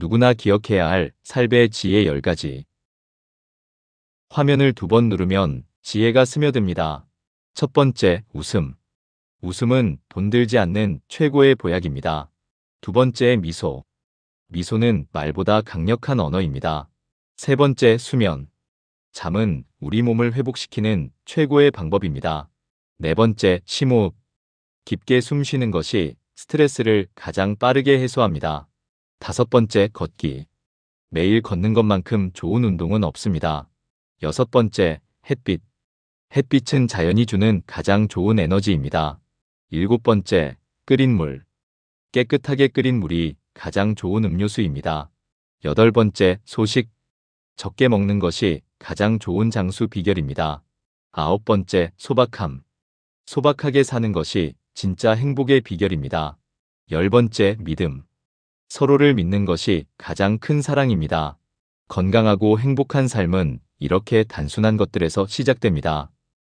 누구나 기억해야 할 삶의 지혜 10가지. 화면을 두 번 누르면 지혜가 스며듭니다. 첫 번째, 웃음. 웃음은 돈 들지 않는 최고의 보약입니다. 두 번째, 미소. 미소는 말보다 강력한 언어입니다. 세 번째, 수면. 잠은 우리 몸을 회복시키는 최고의 방법입니다. 네 번째, 심호흡. 깊게 숨 쉬는 것이 스트레스를 가장 빠르게 해소합니다. 다섯 번째, 걷기. 매일 걷는 것만큼 좋은 운동은 없습니다. 여섯 번째, 햇빛. 햇빛은 자연이 주는 가장 좋은 에너지입니다. 일곱 번째, 끓인 물. 깨끗하게 끓인 물이 가장 좋은 음료수입니다. 여덟 번째, 소식. 적게 먹는 것이 가장 좋은 장수 비결입니다. 아홉 번째, 소박함. 소박하게 사는 것이 진짜 행복의 비결입니다. 열 번째, 믿음. 서로를 믿는 것이 가장 큰 사랑입니다. 건강하고 행복한 삶은 이렇게 단순한 것들에서 시작됩니다.